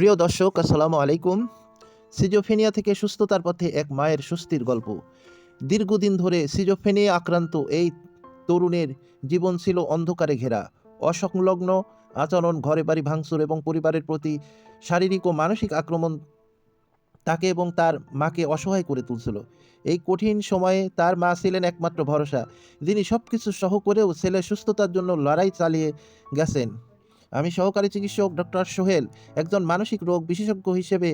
প্রিয় দর্শক, আসসালামু আলাইকুম। সিজোফেনিয়া থেকে সুস্থতার পথে এক মায়ের স্বস্তির গল্প। দীর্ঘদিন ধরে সিজোফেনিয়া আক্রান্ত এই তরুণের জীবন ছিল অন্ধকারে ঘেরা। অসংলগ্ন আচরণ ঘরে বাড়ি ভাঙচুর এবং পরিবারের প্রতি শারীরিক ও মানসিক আক্রমণ তাকে এবং তার মাকে অসহায় করে তুলছিল। এই কঠিন সময়ে তার মা ছিলেন একমাত্র ভরসা। যিনি সব কিছু সহ করেও ছেলের সুস্থতার জন্য লড়াই চালিয়ে গেছেন। আমি সহকারী চিকিৎসক ডক্টর সোহেল, একজন মানসিক রোগ বিশেষজ্ঞ হিসেবে,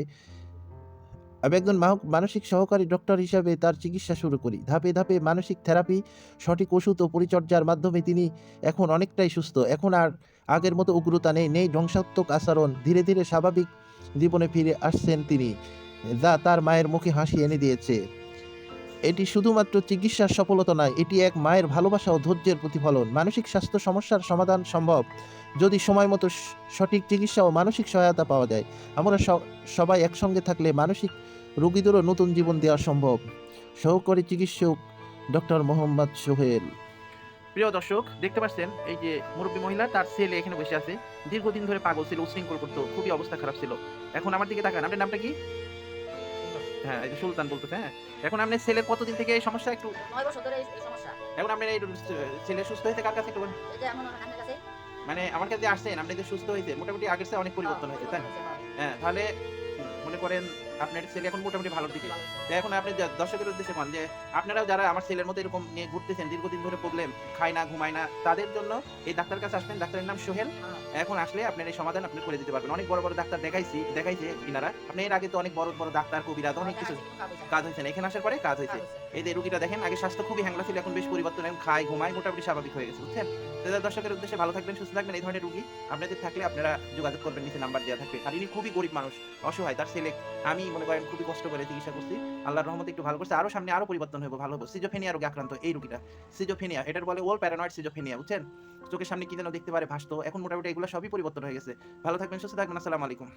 আমি একজন মানসিক সহকারী ডক্টর হিসেবে তার চিকিৎসা শুরু করি। ধাপে ধাপে মানসিক থেরাপি, সঠিক ওষুধ ও পরিচর্যার মাধ্যমে তিনি এখন অনেকটাই সুস্থ। এখন আর আগের মতো উগ্রতা নেই নেই ধ্বংসাত্মক আচরণ। ধীরে ধীরে স্বাভাবিক জীবনে ফিরে আসছেন তিনি, যা তার মায়ের মুখে হাসি এনে দিয়েছে। এটি শুধুমাত্র চিকিৎসার সফলতা নয়, এটি এক মায়ের ভালোবাসা ও ধৈর্যের প্রতিফলন। মানসিক স্বাস্থ্য সমস্যার সমাধান সম্ভব যদি সময় মতো সঠিক চিকিৎসা ও মানসিক সহায়তা পাওয়া যায়। আমরা সবাই একসঙ্গে থাকলে মানসিক রোগীদেরও নতুন জীবন দেওয়া সম্ভব। সহকারী চিকিৎসক ডক্টর মোহাম্মদ সোহেল। প্রিয় দর্শক, দেখতে পাচ্ছেন, এই যে মুরব্বী মহিলা, তার ছেলে এখানে বসে আছে। দীর্ঘদিন ধরে পাগল ছিল উশৃঙ্খল করতো, খুবই অবস্থা খারাপ ছিল। এখন আমার দিকে তাকান। আপনার নামটা কি? হ্যাঁ এই যে সুলতান বলতেছে হ্যাঁ এখন আপনার ছেলের কতদিন থেকে এই সমস্যা একটু নয় বছর ধরে এই সমস্যা এখন আপনি এই ছেলে সুস্থ হয়েছে কার কাছে একটু বলেন? এই যে এখন আমার কাছে মানে আমার কাছে আসছেন আপনি যে সুস্থ হইতে মোটামুটি আগের চেয়ে অনেক পরিবর্তন হয়েছে তাই না? হ্যাঁ তাহলে মনে করেন আপনার ছেলে এখন মোটামুটি ভালোর দিকে। এখন আপনি দর্শকের উদ্দেশ্যে বলেন যে, আপনারাও যারা আমার ছেলের মতো এরকম নিয়ে ঘুরতেছেন, দীর্ঘদিন ধরে প্রবলেম, খায় না, ঘুমায় না, তাদের জন্য এই ডাক্তার কাছে আসবেন। ডাক্তারের নাম সোহেল। এখন আসলে আপনার এই সমাধান আপনি করে দিতে পারবেন। অনেক বড় বড় ডাক্তার দেখাইছি, দেখাইছে ইনারা। আপনি এর আগে তো অনেক বড় বড় ডাক্তার, কবিরাজ, অনেক কিছু কাজ হয়েছে না। এখানে আসার পরে কাজ হয়েছে। এই যে রুগীটা দেখেন, আগে স্বাস্থ্য খুবই হ্যাংলা ছিল, এখন বেশ পরিবর্তন, এখন খায়, ঘুমায়, মোটামুটি স্বাভাবিক হয়ে গেছে, বুঝছেন? তো দর্শকের উদ্দেশ্যে ভালো থাকবেন, সুস্থ থাকবেন, এই ধরনের রুগী আপনাদের থাকলে আপনারা যোগাযোগ করবেন, নিচে নাম্বার দেওয়া থাকবে। আর ইনি খুবই গরিব মানুষ, অসহায়, তার ছেলে, আমি মনে করেন খুবই কষ্ট করে চিকিৎসা করছি। আল্লাহর রহমতে একটু ভালো করছে। আরও সামনে আরও পরিবর্তন হবে ভালো হবে সিজোফেনিয়া রোগে আক্রান্ত, এই রুগীটা। সিজোফেনিয়া এটার বলে ওল প্যারানয়েড সিজোফেনিয়া বুঝছেন? চোখের সামনে কি যেন দেখতে পারে ভাসতো। এখন মোটামুটি এগুলো সবই পরিবর্তন হয়ে গেছে। ভালো থাকবেন, সুস্থ থাকবেন, আসসালামু আলাইকুম।